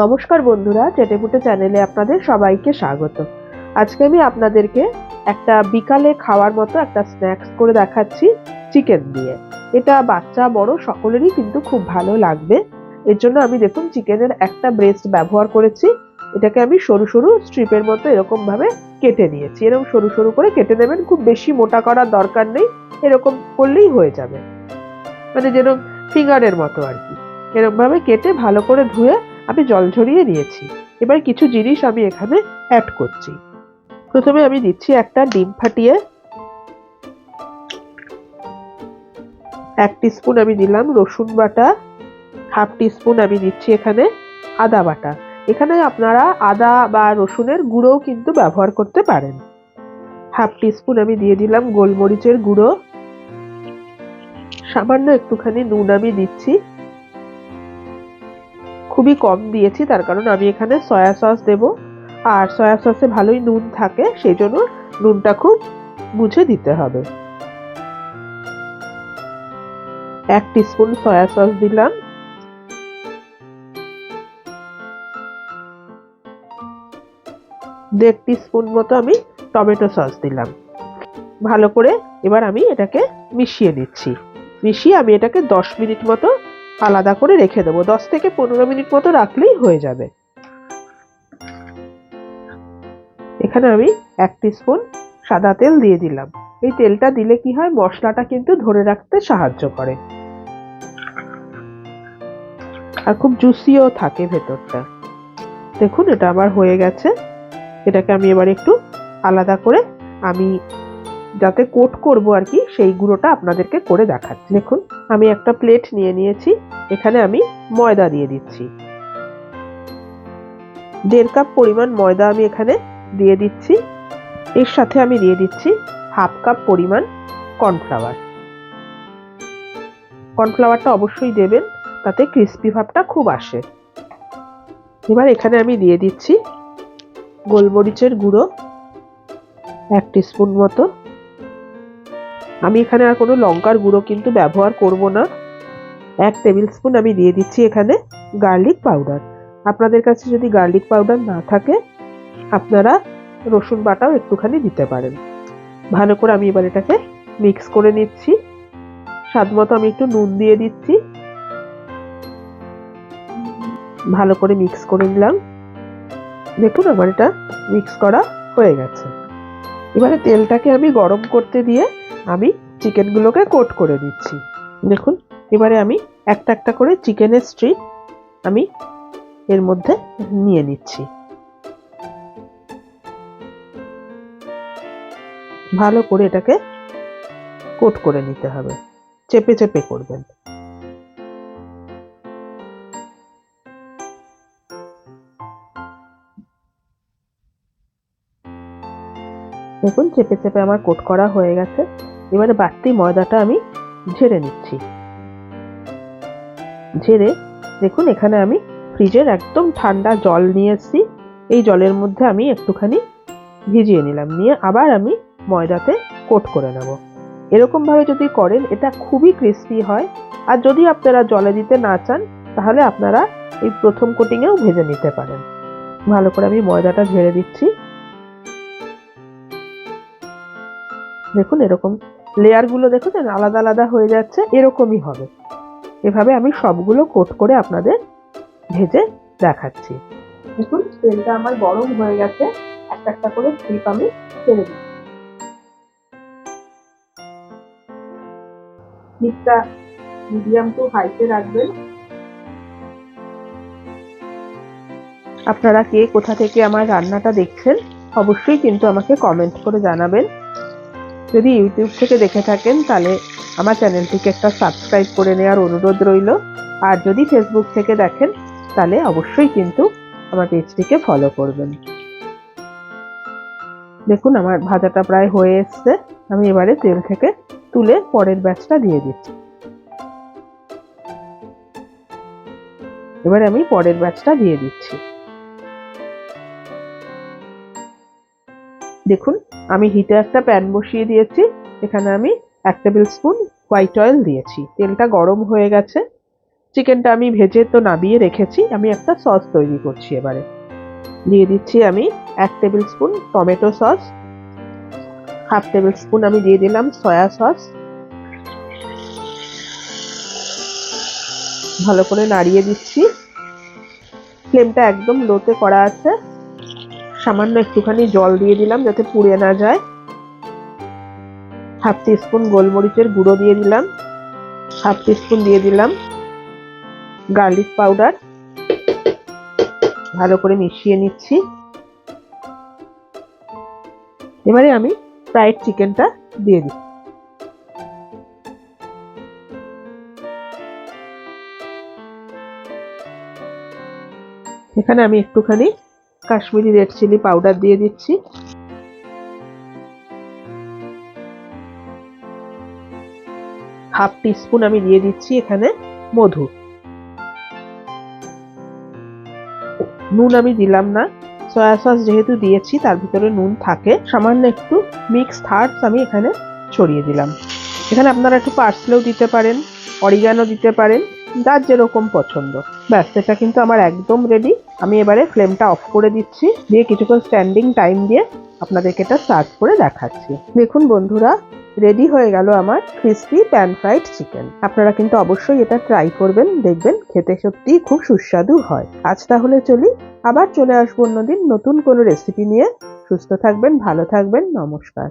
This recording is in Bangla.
নমস্কার বন্ধুরা, চেটেপুটে চ্যানেলে আপনাদের সবাইকে স্বাগত। আজকে আমি আপনাদেরকে একটা বিকালে খাওয়ার মতো একটা স্ন্যাক্স করে দেখাচ্ছি চিকেন দিয়ে। এটা বাচ্চা, বড়, সকলেরই কিন্তু খুব ভালো লাগবে। এর জন্য আমি দেখুন চিকেনের একটা ব্রেস্ট ব্যবহার করেছি। এটাকে আমি সরু সরু স্ট্রিপের মতো এরকম ভাবে কেটে নিয়েছি। এরকম সরু সরু করে কেটে নেবেন, খুব বেশি মোটা করার দরকার নেই। এরকম করলেই হয়ে যাবে। মানে যেরকম ফিঙ্গারের মতো আর কি। এরকম ভাবে কেটে ভালো করে ধুয়ে আমি জল ঝরিয়ে নিয়েছি এবার কিছু জিনিস আমি এখানে অ্যাড করছি। প্রথমে আমি দিচ্ছি একটা ডিম ফাটিয়ে এক স্পুন আমি দিলাম রসুন বাটা হাফ স্পুন আমি দিচ্ছি এখানে আদা বাটা। এখানে আপনারা আদা বা রসুনের গুঁড়োও কিন্তু ব্যবহার করতে পারেন। হাফ স্পুন আমি দিয়ে দিলাম গোলমরিচের গুঁড়ো। সামান্য একটুখানি নুন আমি দিচ্ছি। খুবই কম দিয়েছি, তার কারণ আমি এখানে সয়া সস দেব। আর সয়া সসে ভালোই নুন থাকে সেই জন্য নুনটা খুব বুঝে দিতে হবে। এক স্পুন সয়া সস দিলাম। দেড় স্পুন মতো আমি টমেটো সস দিলাম। ভালো করে এবার আমি এটাকে মিশিয়ে নিচ্ছি। মিশিয়ে আমি এটাকে দশ মিনিট মতো আলাদা করে রেখে দেবো। দশ থেকে পনেরো মিনিট মতো রাখলেই হয়ে যাবে। এখানে আমি এক স্পুন সাদা তেল দিয়ে দিলাম। এই তেলটা দিলে কি হয়, মশলাটা কিন্তু ধরে রাখতে সাহায্য করে। আর খুব জুসিও থাকে ভেতরটা। দেখুন, এটা আমার হয়ে গেছে। এটাকে আমি এবার একটু আলাদা করে আমি যাতে কোট করব আর কি, সেই গুঁড়োটা আপনাদেরকে করে দেখাচ্ছি। দেখুন, আমি একটা প্লেট নিয়ে নিয়েছি, এখানে আমি ময়দা দিয়ে দিচ্ছি। দেড় কাপ পরিমাণ ময়দা আমি এখানে দিয়ে দিচ্ছি। এর সাথে আমি দিয়ে দিচ্ছি হাফ কাপ পরিমাণ কর্নফ্লাওয়ার। কর্নফ্লাওয়ারটা অবশ্যই দেবেন, তাতে ক্রিস্পি ভাবটা খুব আসে। এবার এখানে আমি দিয়ে দিচ্ছি গোলমরিচের গুঁড়ো, এক স্পুন মতো। আমি এখানে আর কোনো লঙ্কার গুঁড়ো কিন্তু ব্যবহার করব না। এক টেবিল স্পুন আমি দিয়ে দিচ্ছি এখানে গার্লিক পাউডার আপনাদের কাছে যদি গার্লিক পাউডার না থাকে, আপনারা রসুন বাটাও একটুখানি দিতে পারেন। ভালো করে আমি এবার এটাকে মিক্স করে নিচ্ছি। স্বাদ মতো আমি একটু নুন দিয়ে দিচ্ছি। ভালো করে মিক্স করে নিলাম। দেখুন আমার এটা মিক্স করা হয়ে গেছে। এবারে তেলটাকে আমি গরম করতে দিয়ে আমি চিকেনগুলোকে কোট করে দিচ্ছি দেখুন, এবারে আমি একটা একটা করে চিকেনের স্ট্রিপ আমি এর মধ্যে নিয়ে নিচ্ছি। ভালো করে এটাকে কোট করে নিতে হবে। চেপে চেপে করবেন। দেখুন চেপে চেপে আমার কোট করা হয়ে গেছে। এবারে বাড়তি ময়দাটা আমি ঝেড়ে নিচ্ছি। ঝেড়ে দেখুন, এখানে আমি ফ্রিজের একদম ঠান্ডা জল নিয়ে এসেছি এই জলের মধ্যে আমি একটুখানি ভিজিয়ে নিলাম। নিয়ে আবার আমি ময়দাতে কোট করে নেব। এরকমভাবে যদি করেন, এটা খুবই ক্রিস্পি হয়। আর যদি আপনারা জলে দিতে না চান, তাহলে আপনারা এই প্রথম কোটিংয়েও ভেজে নিতে পারেন। ভালো করে আমি ময়দাটা ঝেড়ে দিচ্ছি। দেখুন, এরকম লেয়ারগুলো দেখুন আলাদা আলাদা হয়ে যাচ্ছে, এরকমই হবে। এভাবে আমি সবগুলো কোট করে আপনাদের ভেজে দেখাচ্ছি। দেখুন, তেলটা আমার গরম হয়ে গেছে, একটা একটা করে স্লিপ আমি ছেড়ে দিচ্ছি। মিডিয়াম টু হাইতে রাখবেন। আপনারা কে কোথা থেকে আমার রান্নাটা দেখছেন, অবশ্যই কিন্তু আমাকে কমেন্ট করে জানাবেন। যদি ইউটিউব থেকে দেখে থাকেন, তাহলে আমার চ্যানেলটিকে একটা সাবস্ক্রাইব করে নেওয়ার অনুরোধ রইল। আর যদি ফেসবুক থেকে দেখেন, তাহলে অবশ্যই কিন্তু আমার পেজটিকে ফলো করবেন। দেখুন, আমার ভাজাটা প্রায় হয়ে এসছে। আমি এবারে তেল থেকে তুলে পরের ব্যাচটা দিয়ে দিচ্ছি। এবারে আমি পরের ব্যাচটা দিয়ে দিচ্ছি। দেখুন, আমি হিটে একটা প্যান বসিয়ে দিয়েছি, এখানে আমি এক টেবিল স্পুন হোয়াইট অয়েল দিয়েছি। তেলটা গরম হয়ে গেছে। চিকেনটা আমি ভেজে তো নাবিয়ে রেখেছি, আমি একটা সস তৈরি করছি এবারে। দিয়ে দিচ্ছি আমি এক tablespoon tomato sauce half tablespoon আমি দিয়ে দিলাম সয়া সস ভালো করে নাড়িয়ে দিচ্ছি। ফ্লেমটা একদম লোতে করা আছে। সামান্য একটুখানি জল দিয়ে দিলাম যাতে পুড়ে না যায়। হাফ স্পুন গোলমরিচের গুঁড়ো দিয়ে দিলাম। হাফ স্পুন দিয়ে দিলাম গার্লিক পাউডার। ভালো করে মিশিয়ে নিচ্ছি। এবারে আমি ফ্রাইড চিকেনটা দিয়ে দিই এখানে আমি একটুখানি কাশ্মীরি রেড চিলি পাউডার দিয়ে দিচ্ছি। হাফ টিস্পুন আমি দিয়ে দিচ্ছি এখানে মধু। নুন আমি দিলাম না। সয়া সস যেহেতু দিয়েছি, তার ভিতরে নুন থাকে। সামান্য একটু মিক্স হার্বস আমি এখানে ছড়িয়ে দিলাম। এখানে আপনারা একটু পার্সলেও দিতে পারেন অরিগানো দিতে পারেন। যার যেরকম পছন্দ। ব্যাস, এটা কিন্তু আমার একদম রেডি আমি এবারে ফ্লেমটা অফ করে দিচ্ছি। দিয়ে কিছুক্ষণ স্ট্যান্ডিং টাইম দিয়ে আপনাদেরকে এটা সার্ভ করে দেখাচ্ছি। দেখুন বন্ধুরা রেডি হয়ে গেল আমার ক্রিস্পি প্যান ফ্রাইড চিকেন আপনারা কিন্তু অবশ্যই এটা ট্রাই করবেন, দেখবেন খেতে সত্যি খুব সুস্বাদু হয়। আজ তাহলে চলি, আবার চলে আসব অন্যদিন নতুন কোনো রেসিপি নিয়ে। সুস্থ থাকবেন, ভালো থাকবেন, নমস্কার।